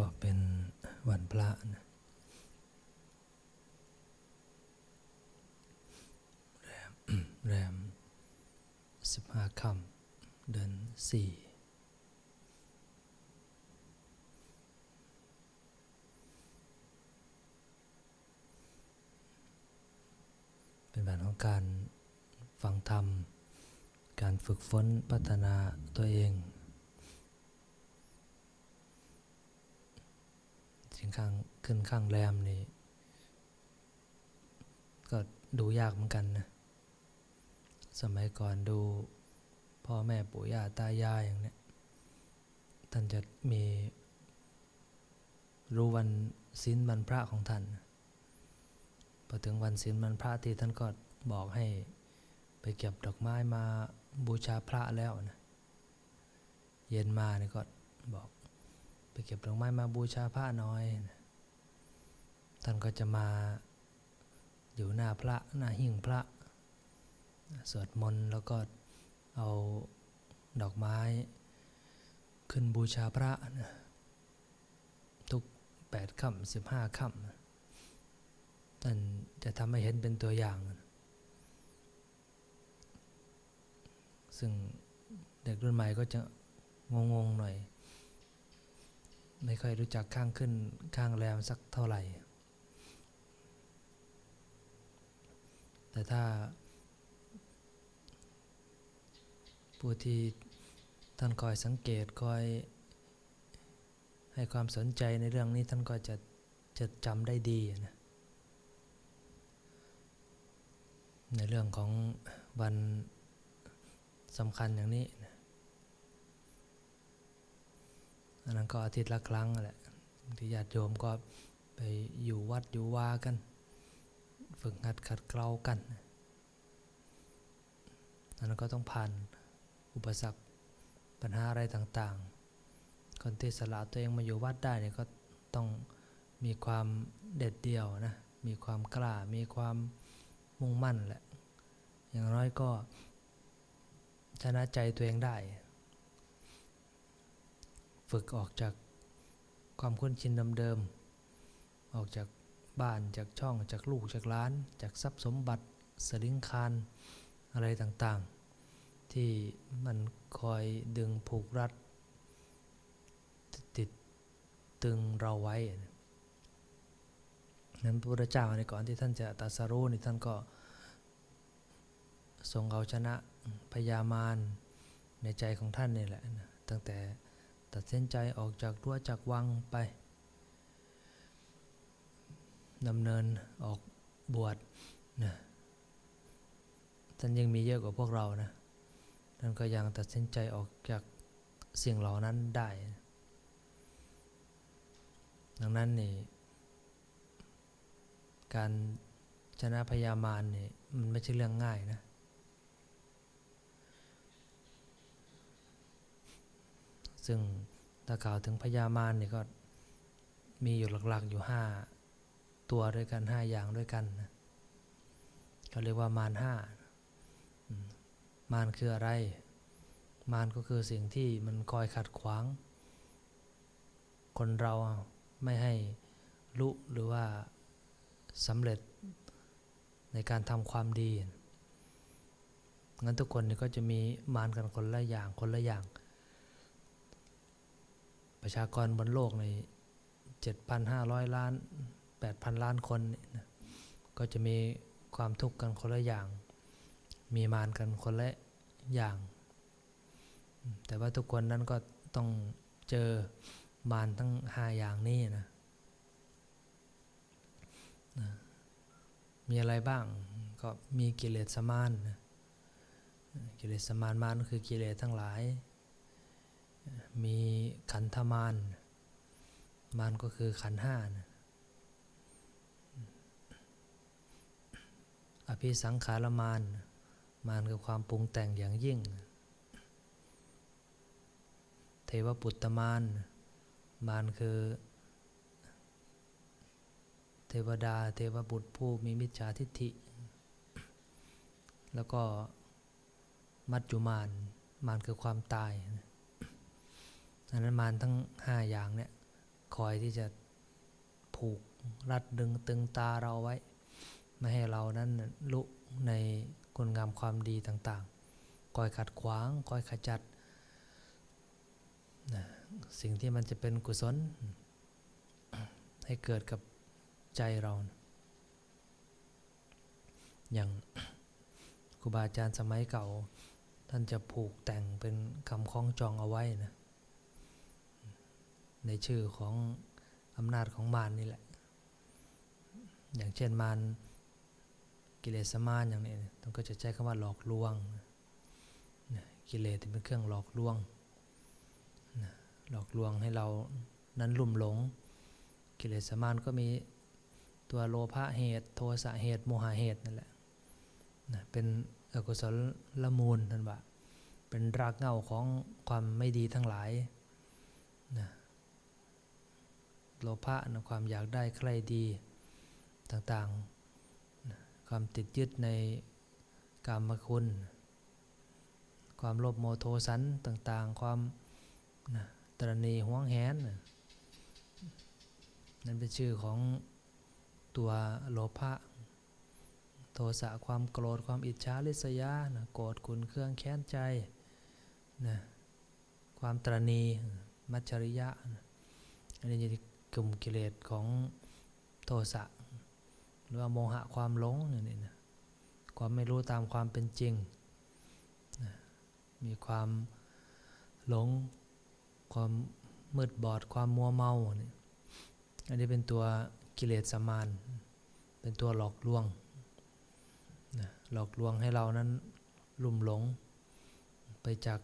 ก็เป็นวันพระนะแรมแรมสิบห้าค่ำเดือนสี่เป็นวันของการฟังธรรม การฝึกฝนพัฒนาตัวเอง จริงข้างขึ้นข้างแรมนี่ ก็ดูยากเหมือนกันนะ สมัยก่อนดูพ่อแม่ปู่ย่าตายายอย่างเนี้ยท่านจะมีรู้วันศีลวันพระของท่าน พอถึงวันศีลวันพระที่ท่านก็บอกให้ไปเก็บดอกไม้มาบูชาพระแล้วนะ เย็นมาเนี่ก็บอก ไปเก็บดอกไม้มาบูชาพระน้อย ท่านก็จะมาอยู่หน้าพระหน้าหิ้งพระสวดมนต์แล้วก็เอาดอกไม้ ขึ้นบูชาพระนะทุกแปดค่ำสิบห้าค่ำท่านจะทำให้เห็นเป็นตัวอย่าง ซึ่งเด็กรุ่นใหม่ก็จะงงๆหน่อย ไม่ค่อยรู้จักข้างขึ้นข้างแรมสักเท่าไหร่ แต่ถ้า ผู้ที่ท่านคอยสังเกตคอยให้ความสนใจในเรื่องนี้ท่านก็จะจะจำได้ดีนะในเรื่องของวันสำคัญอย่างนี้นะอั นนั้นก็อาทิตย์ละครั้งแหละที่ญาติโยมก็ไปอยู่วัดอยู่วากัน ฝึกหัดขัดเกลากันอันนั้นก็ต้องผ่านอุปสรรคปัญหาอะไรต่างๆ คนที่สละตัวเองมาอยู่วัดได้เนี่ยก็ต้องมีความเด็ดเดี่ยวนะ มีความกล้า มีความมุ่งมั่นแหละ อย่างน้อยก็ชนะใจตัวเองได้ ฝึกออกจากความคุ้นชินเดิมๆออกจากบ้านจากช่องจากลูกจากร้าน จากทรัพย์สมบัติสลิงคารอะไรต่างๆ ที่มันคอยดึงผูกรัด ติดตึงเราไว้นั้นพระพุทธเจ้าในก่อนที่ท่านจะตัสรู้นี่ท่านก็ทรงเอาชนะพยามารในใจของท่านนี่แหละตั้งแต่ ตัดเสินใจออกจากรั้วจากวังไปดำเนินออกบวชนะท่านยังมีเยอะกว่าพวกเรานะท่านก็ยังตัดสินใจออกจากสิ่งเหล่านั้นได้ ดังนั้นนี่การชนะพยามารนี่มันไม่ใช่เรื่องง่ายนะ ซึ่งถ้ากล่าวถึงพยามารเนี่ยก็มีอยู่หลักๆอยู่ห้าตัวด้วยกันห้าอย่างด้วยกันนะเขาเรียกว่ามารห้ามารคืออะไร มารก็คือสิ่งที่มันคอยขัดขวาง คนเราไม่ให้รู้หรือว่าสำเร็จในการทำความดีงั้นทุกคนนี่ก็จะมีมารกันคนละอย่างคนละอย่าง ประชากรบนโลกใน 7,500 ล้าน 8,000 ล้านคนนะก็จะมีความทุกข์กันคนละอย่าง มีมารกันคนละอย่าง แต่ว่าทุกคนนั้นก็ต้องเจอมารทั้งห้าอย่างนี้นะนะมีอะไรบ้างก็มีกิเลสมารนะกิเลสมารมารก็คือกิเลสทั้งหลาย มีขันธมารมารก็คือขันห้านะอภิสังขารมารมารคือความปรุงแต่งอย่างยิ่ง เทวปุตตมารมารคือ เทวดาเทวบุตรผู้มีมิจฉาทิฏฐิ แล้วก็มัจจุมารมารคือความตาย อันนั้นมารทั้งห้าอย่างเนี่ยคอยที่จะผูกรัดดึงตึงตาเราไว้ ไม่ให้เรานั้นลุในคุณงามความดีต่างๆคอยขัดขวางคอยขจัดนะสิ่งที่มันจะเป็นกุศล ให้เกิดกับใจเรา อย่างครูบาอาจารย์สมัยเก่า ท่านจะผูกแต่งเป็นคำคล้องจองเอาไว้นะ ในชื่อของอำนาจของมารนี่แหละ อย่างเช่นมารกิเลสมารอย่างนี้นะท่านก็จะใช้คำว่าหลอกลวง กิเลสเป็นเครื่องหลอกลวง หลอกลวงให้เรานั้นลุ่มหลง กิเลสมารก็มีตัวโลภะเหตุ โทสะเหตุ โมหะเหตุนั่นแหละนะเป็นอกุศลละมูลนั่นว่าเป็นรากเหง้าของความไม่ดีทั้งหลายนะ โลภะนะความอยากได้ใครดีต่างๆ ความติดยึดในกามคุณ ความโลภโมโทสันต่างๆ ความนะตรณีหวงแหนนะนั่นเป็นชื่อของตัวโลภะโทสะความโกรธความอิจฉาริษยานะโกรธคุณเครื่องแค้นใจนะความตรณีมัจฉริยะนะอันนี้จะ กลุ่มกิเลสของโทสะหรือว่าโมหะความหลงอย่างนี้นะความไม่รู้ตามความเป็นจริงนะมีความหลง ความมืดบอด ความมัวเมาเนี่ยอันนี้เป็นตัวกิเลสสมาน เป็นตัวหลอกลวงนะหลอกลวงให้เรานั้นลุ่มหลง ไปจาก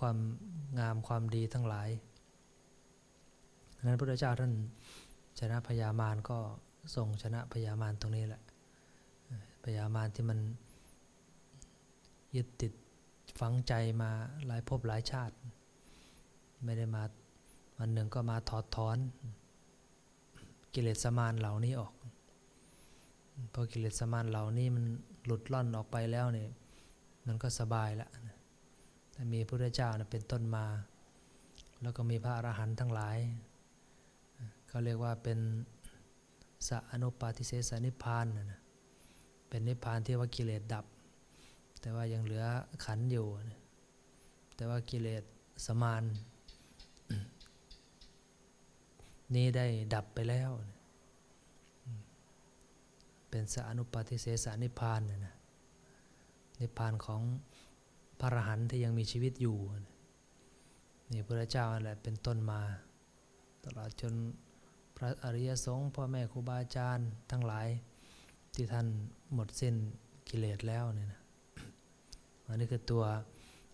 ความงามความดีทั้งหลาย นั้นพระพุทธเจ้าท่านชนะพญามารก็ทรงชนะพญามารตรงนี้แหละพญามารที่มันยึดติดฝังใจมาหลายภพหลายชาติ ไม่ได้มาวันหนึ่งก็มาถอดถอน กิเลสมารเหล่านี้ออกพอกิเลสมารเหล่านี้มันหลุดล่อนออกไปแล้วเนี่ยมันก็สบายละถ้ามีพระพุทธเจ้านะเป็นต้นมา แล้วก็มีพระอรหันต์ทั้งหลาย เขาเรียกว่าเป็นสัอนุปาทิเสสนิพานนะเป็นนิพานที่ว่ากิเลสดับ แต่ว่ายังเหลือขันอยู่นะแต่ว่ากิเลสสมาน นี้ได้ดับไปแล้วนะเป็นสานุปาทิเสสนิพานนะนะนิพพานของพระอรหันต์ที่ยังมีชีวิตอยู่นะนี่พระเจ้าแหละเป็นต้นมา ตลอดจน พระอริยสงฆ์พ่อแม่ครูบาอาจารย์ทั้งหลาย ที่ท่านหมดสิ้นกิเลสแล้วเนี่ยนะอันนี้คือตัว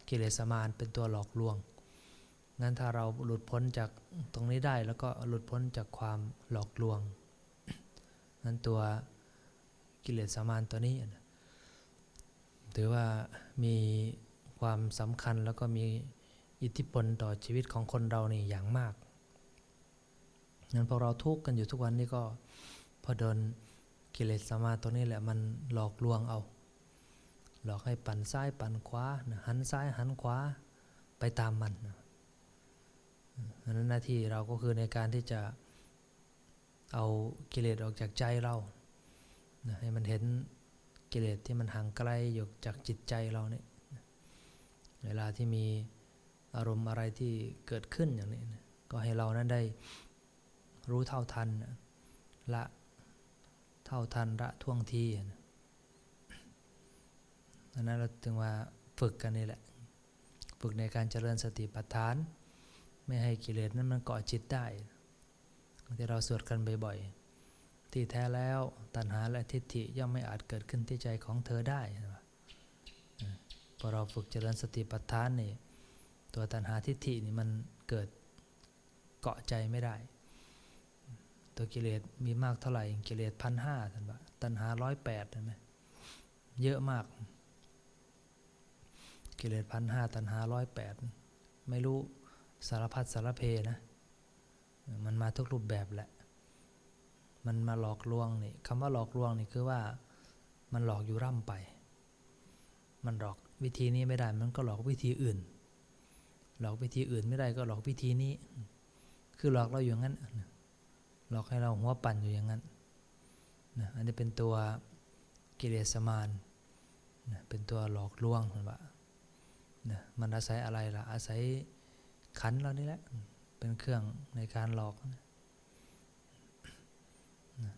กิเลสมารเป็นตัวหลอกลวงงั้นถ้าเราหลุดพ้นจากตรงนี้ได้แล้วก็หลุดพ้นจากความหลอกลวงนั้นตัวกิเลสมารตัวนี้นะถือว่ามีความสำคัญแล้วก็มีอิทธิพลต่อชีวิตของคนเรานี่อย่างมาก งั้นพอเราทุกข์กันอยู่ทุกวันนี้ก็พอโดนกิเลสสมาตัวนี้แหละมันหลอกลวงเอา หลอกให้ปั่นซ้ายปั่นขวาหันซ้ายหันขวาไปตามมันนะอันนั้นหน้าที่เราก็คือในการที่จะเอากิเลสออกจากใจเรานะให้มันเห็นกิเลสที่มันห่างไกลอยู่จากจิตใจเราเนี่ยเวลาที่มีอารมณ์อะไรที่เกิดขึ้นอย่างนี้นะก็ให้เรานั้นได้ รู้เท่าทันละเท่าทันละท่วงทีนั้นเราถึงว่าฝึกกันนี่แหละ ฝึกในการเจริญสติปัฏฐาน ไม่ให้กิเลสนั้นมันเกาะจิตได้ที่เราสวดกันบ่อยๆ ที่แท้แล้วตัณหาและทิฏฐิย่อมไม่อาจเกิดขึ้นที่ใจของเธอได้พอเราฝึกเจริญสติปัฏฐานนี่ตัวตัณหาทิฏฐินี่มันเกิดเกาะใจไม่ได้ ตัวกิเลสมีมากเท่าไหร่กิเลสพันห้าท่านว่าตัณหาร้อยแปดใช่ไหมเยอะมาก กิเลสพันห้าตัณหาร้อยแปดไม่รู้สารพัดสารเพนะ มันมาทุกรูปแบบแหละ มันมาหลอกลวงนี่คำว่าหลอกลวงนี่คือว่ามันหลอกอยู่ร่ำไป มันหลอกวิธีนี้ไม่ได้ มันก็หลอกวิธีอื่น หลอกวิธีอื่นไม่ได้ก็หลอกวิธีนี้ คือหลอกเราอยู่งั้น หลอกให้เราหัวปั่นอยู่อย่างนั้นนะอันนี้เป็นตัวกิเลสมารนะเป็นตัวหลอกลวงเห็นปะนะมันอาศัยอะไรล่ะ อาศัยขันเรานี่แหละ เป็นเครื่องในการหลอกนะนะ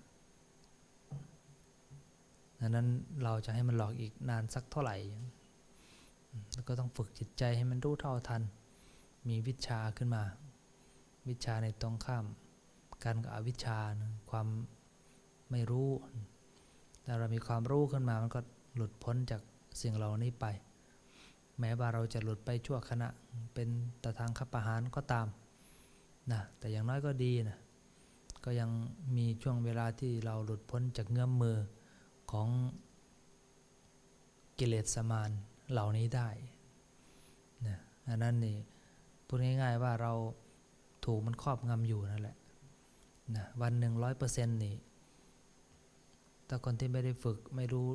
ดังนั้นเราจะให้มันหลอกอีกนานสักเท่าไหร่ แล้วก็ต้องฝึกจิตใจให้มันรู้เท่าทัน มีวิชาขึ้นมา วิชาในตรงข้าม กันกับอวิชชานะความไม่รู้ แต่เรามีความรู้ขึ้นมามันก็หลุดพ้นจากสิ่งเหล่านี้ไป แม้ว่าเราจะหลุดไปชั่วขณะเป็นตะทางขับประหารก็ตามนะแต่อย่างน้อยก็ดีนะก็ยังมีช่วงเวลาที่เราหลุดพ้นจากเงื้อมมือของกิเลสสมารเหล่านี้ได้นะอันนั้นนี่พูดง่ายๆว่าเราถูกมันครอบงำอยู่นั่นแหละ นะวันหนึ่งร้อยเปอร์เซ็นต์นี่แต่คนที่ไม่ได้ฝึกไม่รู้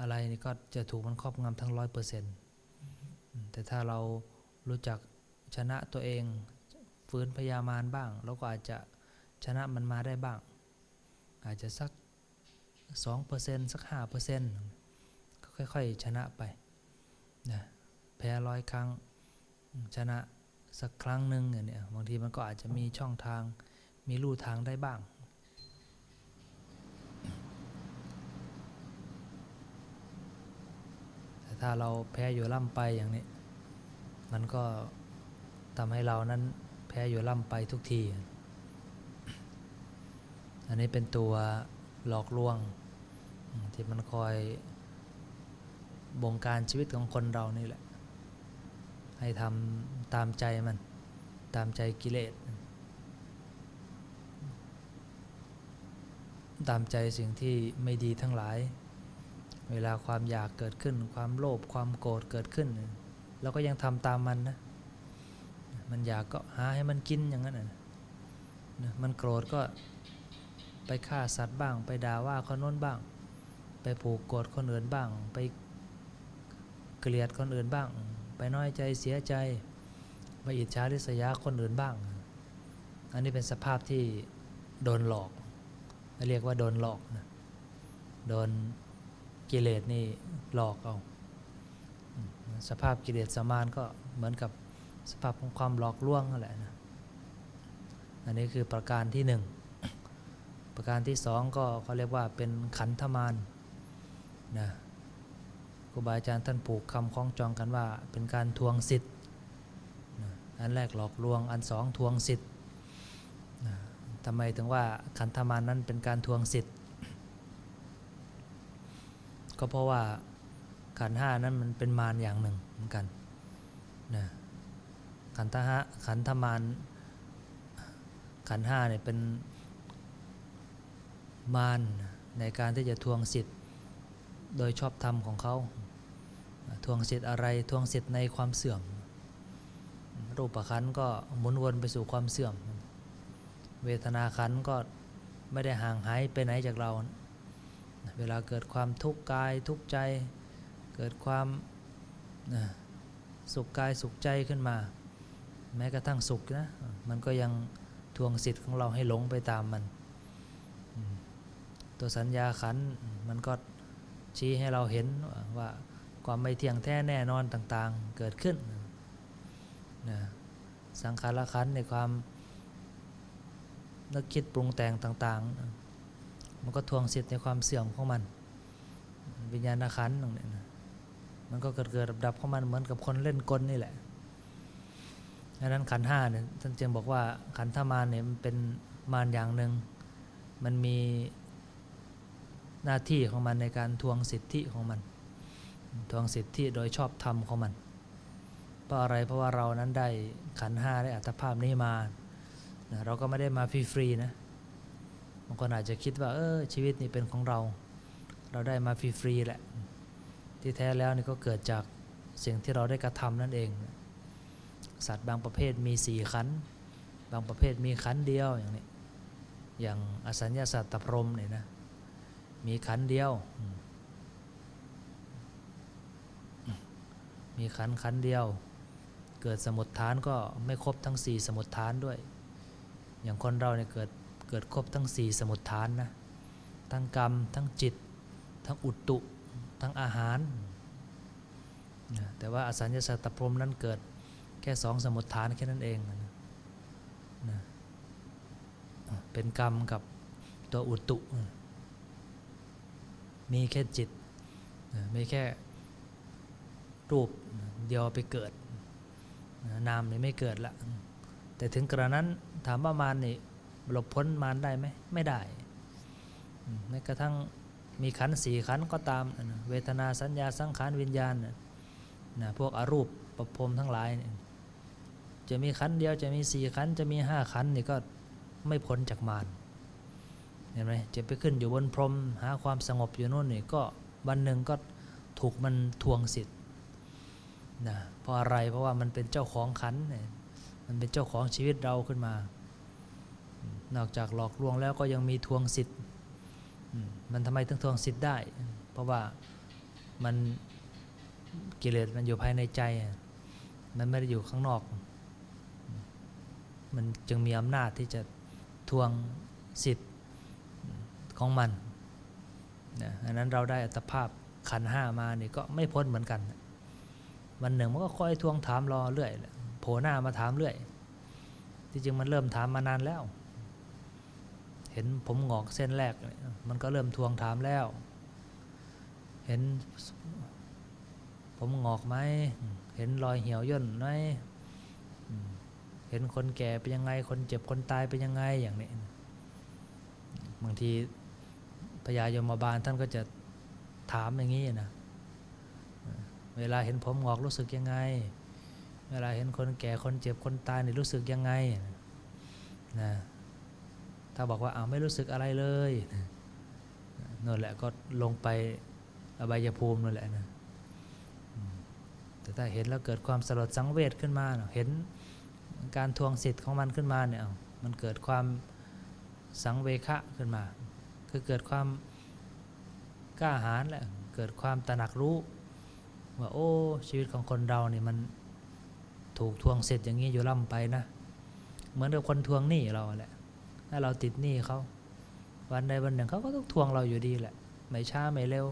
อะไรนี่ก็จะถูกมันครอบงำทั้งร้อยเปอร์เซ็นต์แต่ถ้าเรารู้จักชนะตัวเองฟื้นพยามารบ้างเราก็อาจจะชนะมันมาได้บ้าง อาจจะสักสองเปอร์เซ็นต์สักห้าเปอร์เซ็นต์ก็ค่อยๆ ชนะไปนะแพ้ร้อยครั้งชนะสักครั้งหนึ่งเนี่ยบางทีมันก็อาจจะมีช่องทาง มีลู่ทางได้บ้าง แต่ถ้าเราแพ้อยู่ล่ำไปอย่างนี้ มันก็ทำให้เรานั้นแพ้อยู่ล่ำไปทุกที อันนี้เป็นตัวหลอกลวง ที่มันคอยบงการชีวิตของคนเรานี่แหละ ให้ทำตามใจมัน ตามใจกิเลส ตามใจสิ่งที่ไม่ดีทั้งหลาย เวลาความอยากเกิดขึ้น ความโลภความโกรธเกิดขึ้นเราก็ยังทำตามมันนะมันอยากก็หาให้มันกินอย่างนั้นนะมันโกรธก็ไปฆ่าสัตว์บ้าง ไปด่าว่าคนโน้นบ้าง ไปผูกโกรธคนอื่นบ้าง ไปเกลียดคนอื่นบ้าง ไปน้อยใจเสียใจไปอิจฉาริษยาคนอื่นบ้าง อันนี้เป็นสภาพที่โดนหลอก เรียกว่าโดนหลอกนะโดนกิเลสนี่หลอกเอา สภาพกิเลสสมานก็เหมือนกับสภาพของความหลอกลวงนั่นแหละนะอันนี้คือประการที่หนึ่งประการที่สองก็เขาเรียกว่าเป็นขันธมารนะครูบาอาจารย์ท่านผูกคำคล้องจองกันว่าเป็นการทวงสิทธิ์อันแรกหลอกลวงอันสองทวงสิทธิ์ ทำไมถึงว่าขันธมารนั้นเป็นการทวงสิทธิ์ ก็เพราะว่าขันห้านั้นมันเป็นมารอย่างหนึ่งเหมือนกันนะขันธะขันธมารขันห้าเนี่ยเป็นมารในการที่จะทวงสิทธิ์ โดยชอบธรรมของเขาทวงสิทธิ์อะไรทวงสิทธิ์ในความเสื่อม รูปขันก็หมุนวนไปสู่ความเสื่อม เวทนาขันก็ไม่ได้ห่างหายไปไหนจากเรา เวลาเกิดความทุกข์กายทุกข์ใจ เกิดความสุขกายสุขใจขึ้นมา แม้กระทั่งสุขนะมันก็ยังทวงสิทธิ์ของเราให้หลงไปตามมัน ตัวสัญญาขันมันก็ชี้ให้เราเห็นว่าความไม่เที่ยงแท้แน่นอนต่างๆเกิดขึ้นนะสังขารขันในความ นึกคิดปรุงแต่งต่างๆ มันก็ทวงสิทธิ์ในความเสื่อมของมัน วิญญาณขันตรงนี้นะมันก็เกิดเกิดดับของมันเหมือนกับคนเล่นกลนี่แหละดังนั้นขันห้าเนี่ยท่านเจึงบอกว่าขันธมารเนี่ยมันเป็นมารอย่างหนึ่งมันมีหน้าที่ของมันในการทวงสิทธิของมัน ทวงสิทธิโดยชอบธรรมของมัน เพราะอะไรเพราะว่าเรานั้นได้ขันห้าได้อัตภาพนี้มา เราก็ไม่ได้มาฟรีๆนะบางคนอาจจะคิดว่าเออชีวิตนี้เป็นของเรา เราได้มาฟรีๆแหละ ที่แท้แล้วนี่ก็เกิดจากสิ่งที่เราได้กระทำนั่นเอง สัตว์บางประเภทมีสี่ขัน บางประเภทมีขันเดียวอย่างนี้อย่างอสัญญาสัตตพรมเนี่ยนะมีขันเดียว มีขันขันเดียว เกิดสมุดฐานก็ไม่ครบทั้งสี่สมุดฐานด้วย อย่างคนเราเนี่ยเกิดเกิดครบทั้งสี่สมุดฐานนะ ทั้งกรรม ทั้งจิต ทั้งอุตุ ทั้งอาหารนะแต่ว่าอสัญญาสัตตพรมนั้นเกิดแค่สองสมุดฐานแค่นั้นเองนะนะเป็นกรรมกับตัวอุตุมีแค่จิตมีแค่รูปเดียวไปเกิด นามเนี่ยไม่เกิดละ แต่ถึงกระนั้นถามว่ามารนี่หลบพ้นมารได้ไหมไม่ได้แม้กระทั่งมีขันสี่ขันก็ตามนะเวทนาสัญญาสังขารวิญญาณนะนะพวกอรูปประพรมทั้งหลายเนี่ยจะมีขันเดียวจะมีสี่ขันจะมีห้าขันนี่ก็ไม่พ้นจากมารเห็นไหมจะไปขึ้นอยู่บนพรมหาความสงบอยู่นู่นนี่ก็วันหนึ่งก็ถูกมันทวงสิทธิ์นะเพราะอะไรเพราะว่ามันเป็นเจ้าของขันเนี่ย มันเป็นเจ้าของชีวิตเราขึ้นมา นอกจากหลอกลวงแล้วก็ยังมีทวงสิทธิ์มันทำไมถึงทวงสิทธิ์ได้ เพราะว่ามันกิเลสมันอยู่ภายในใจ มันไม่ได้อยู่ข้างนอก มันจึงมีอำนาจที่จะทวงสิทธิ์ของมันนะอันนั้นเราได้อัตภาพขันห้ามานี่ก็ไม่พ้นเหมือนกัน วันหนึ่งมันก็คอยทวงถามรอเรื่อยแหละ โผล่หน้ามาถามเรื่อยที่จริงมันเริ่มถามมานานแล้ว เห็นผมหงอกเส้นแรกเนี่ยมันก็เริ่มทวงถามแล้ว เห็นผมหงอกไหม เห็นรอยเหี่ยวย่นไหมเห็นคนแก่เป็นยังไง คนเจ็บคนตายเป็นยังไงอย่างนี้ บางทีพญายมบาลท่านก็จะถามอย่างนี้นะ เวลาเห็นผมหงอกรู้สึกยังไง เวลาเห็นคนแก่คนเจ็บคนตายนี่รู้สึกยังไงนะถ้าบอกว่าอ้าวไม่รู้สึกอะไรเลยนั่นแหละก็ลงไปอบายภูมินั่นแหละนะแต่ถ้าเห็นแล้วเกิดความสลดสังเวชขึ้นมาเห็นการทวงสิทธิ์ของมันขึ้นมาเนี่ยมันเกิดความสังเวคะขึ้นมา คือเกิดความกล้าหาญแหละเกิดความตระหนักรู้ว่าโอ้ชีวิตของคนเราเนี่ยมัน ถูกทวงเสร็จอย่างนี้อยู่ล่ำไปนะ เหมือนกับคนทวงหนี้เราแหละ ถ้าเราติดหนี้เขา วันใดวันหนึ่งเขาก็ต้องทวงเราอยู่ดีแหละ ไม่ช้าไม่เร็ว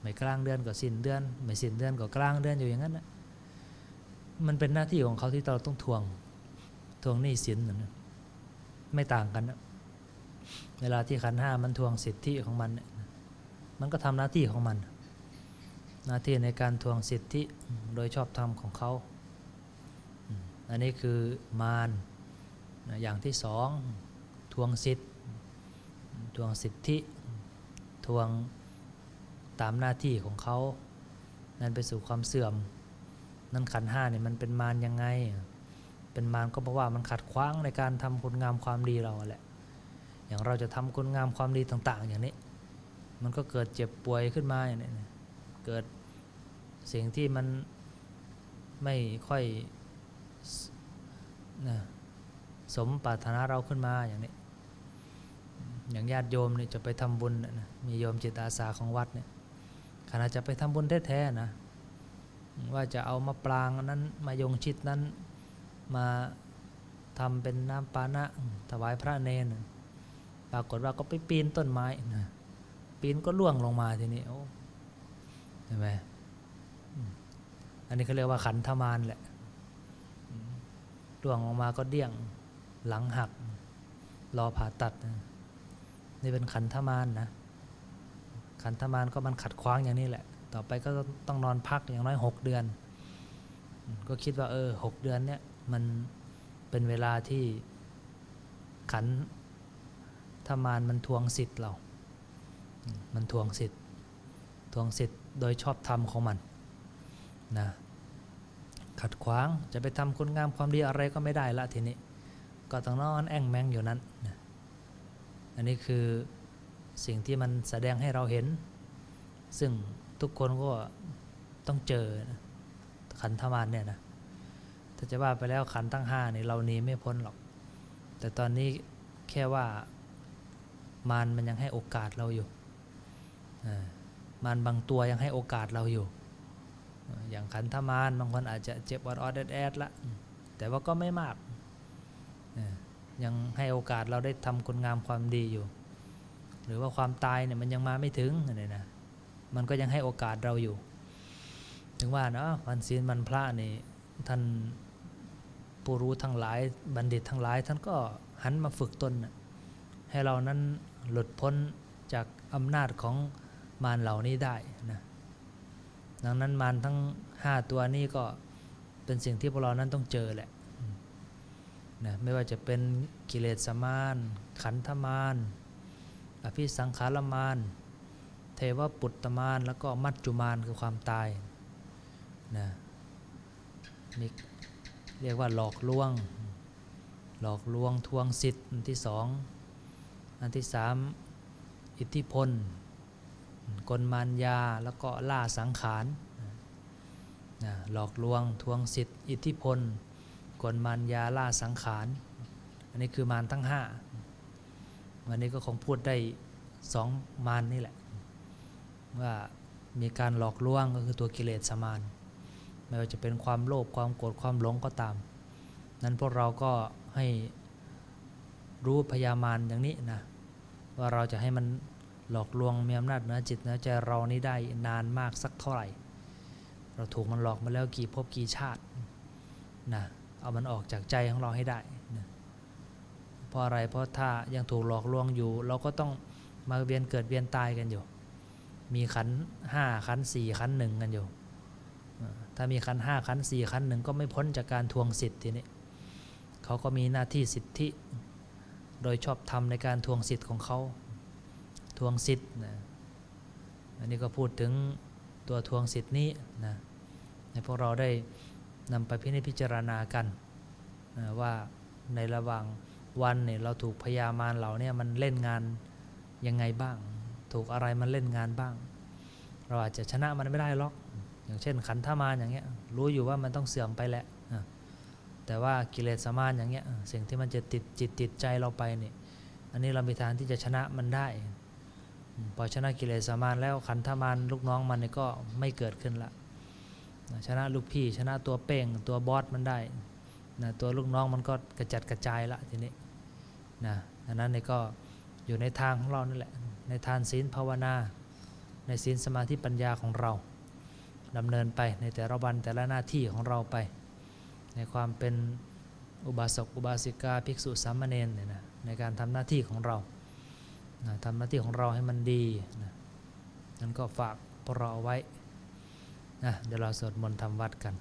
ไม่กลางเดือนก็สิ้นเดือน ไม่สิ้นเดือนก็กลางเดือนอยู่อย่างนั้นนะมันเป็นหน้าที่ของเขาที่เราต้องทวง ทวงหนี้สินนะนไม่ต่างกันนะเวลาที่ขันห้ามันทวงสิทธิของมัน มันก็ทำหน้าที่ของมัน หน้าที่ในการทวงสิทธิโดยชอบธรรมของเขา อันนี้คือมารอย่างที่สองทวงสิทธิ์ทวงสิทธิ ทวงตามหน้าที่ของเขา นั่นไปสู่ความเสื่อม นั่นขันห้าเนี่ยมันเป็นมารยังไง เป็นมารก็เพราะว่ามันขัดขวางในการทำคุณงามความดีเราแหละ อย่างเราจะทำคุณงามความดีต่าง ๆ อย่างนี้ มันก็เกิดเจ็บป่วยขึ้นมาอย่างนี้เกิดสิ่งที่มันไม่ค่อย นะสมปรารถนาเราขึ้นมาอย่างนี้ อย่างญาติโยมเนี่ยจะไปทำบุญนะมีโยมจิตอาสาของวัดเนี่ยขณะจะไปทำบุญแท้ๆนะว่าจะเอามาปรางนั้นมายงชิดนั้นมาทำเป็นน้ำปานะถวายพระเนนปรากฏว่าก็ไปปีนต้นไม้นะปีนก็ล่วงลงมาทีนี้โอ้เห็นไหมอืมอันนี้เขาเรียกว่าขันธมารแหละ ร่วงออกมาก็เดี้ยงหลังหัก รอผ่าตัด นี่เป็นขันธมานนะ ขันธมารก็มันขัดขวางอย่างนี้แหละ ต่อไปก็ต้องนอนพักอย่างน้อยหกเดือน ก็คิดว่าเออหกเดือนเนี่ยมันเป็นเวลาที่ขันธมารมันทวงสิทธิ์เรามมันทวงสิทธิ์ ทวงสิทธิ์โดยชอบธรรมของมันนะ ขัดขวางจะไปทำคุณงามความดีอะไรก็ไม่ได้ละทีนี้ ก็ต้องนอนแอ่งแมงอยู่นั้นนะอันนี้คือสิ่งที่มันแสดงให้เราเห็น ซึ่งทุกคนก็ต้องเจอนะขันธมารเนี่ยนะถ้าจะว่าไปแล้วขันตั้งห้านี่เราหนีไม่พ้นหรอก แต่ตอนนี้แค่ว่ามารมันยังให้โอกาสเราอยู่มารบางตัวยังให้โอกาสเราอยู่ อย่างขันธมารบางคนอาจจะเจ็บออดออดแอดแอดละแต่ว่าก็ไม่มาก ยังให้โอกาสเราได้ทำคุณงามความดีอยู่ หรือว่าความตายเนี่ยมันยังมาไม่ถึงเนี่ยนะมันก็ยังให้โอกาสเราอยู่ ถึงว่าเนาะวันศีลวันพระนี่ท่านผู้รู้ทั้งหลายบัณฑิตทั้งหลาย ท่านก็หันมาฝึกตนให้เรานั้นหลุดพ้นจากอำนาจของมารเหล่านี้ได้นะ ดังนั้นมารทั้งห้าตัวนี้ก็เป็นสิ่งที่พวกเรานั้นต้องเจอแหละอืมนะไม่ว่าจะเป็นกิเลสมาร ขันธมาร อภิสังขารมาร เทวปุตตมาร แล้วก็มัจจุมารคือความตายนะมีเรียกว่าหลอกลวง หลอกลวงทวงสิทธิ์อันที่สอง อันที่สามอิทธิพล กลมารยาแล้วก็ล่าสังขารนะหลอกลวงทวงสิทธิอิทธิพล กลมารยาล่าสังขาร อันนี้คือมารทั้งห้าวันนี้ก็คงพูดได้สองมารนี่แหละ ว่ามีการหลอกลวงก็คือตัวกิเลสมารไม่ว่าจะเป็นความโลภความโกรธความหลงก็ตาม นั้นพวกเราก็ให้รู้พยามารอย่างนี้นะว่าเราจะให้มัน หลอกลวงมีอำนาจเหนือจิตเหนือใจเรานี้ได้นานมากสักเท่าไหร่ เราถูกมันหลอกมาแล้วกี่ภพกี่ชาตินะเอามันออกจากใจของเราให้ได้นะเพราะอะไรเพราะถ้ายังถูกหลอกลวงอยู่ เราก็ต้องมาเวียนเกิดเวียนตายกันอยู่ มีขันห้าขันสี่ขันหนึ่งกันอยู่ ถ้ามีขันห้าขันสี่ขันหนึ่งก็ไม่พ้นจากการทวงสิทธิ์ทีนี้เขาก็มีหน้าที่สิทธิ โดยชอบทำในการทวงสิทธิ์ของเขา ทวงสิทธิ์นะอันนี้ก็พูดถึงตัวทวงสิทธิ์นี้นะให้พวกเราได้นำไปพินิจพิจารณากันนะว่าในระหว่างวันเนี่ยเราถูกพยามารเหล่านี้มันเล่นงานยังไงบ้าง ถูกอะไรมันเล่นงานบ้าง เราอาจจะชนะมันไม่ได้หรอก อย่างเช่นขันธมารอย่างเงี้ยรู้อยู่ว่ามันต้องเสื่อมไปแหละแต่ว่ากิเลสมารอย่างเงี้ยสิ่งที่มันจะติดจิตติดใจเราไปเนี่ยอันนี้เรามีทางที่จะชนะมันได้ พอชนะกิเลสมารแล้วขันธมารลูกน้องมันเนี่ยก็ไม่เกิดขึ้นละชนะลูกพี่ชนะตัวเป้งตัวบอสมันได้นะตัวลูกน้องมันก็กระจัดกระจายละทีนี้นะอันนั้นเนี่ยก็อยู่ในทางของเรานั่นแหละในทานศีลภาวนา ในศีลสมาธิปัญญาของเราดำเนินไปในแต่ละวันแต่ละหน้าที่ของเราไป ในความเป็นอุบาสกอุบาสิกาภิกษุสามเณรเนี่ยนะในการทำหน้าที่ของเรา นะทำหน้าที่ของเราให้มันดีนะนั้นก็ฝากพวกเราเอาไว้นะเดี๋ยวเราสวดมนต์ทำวัดกัน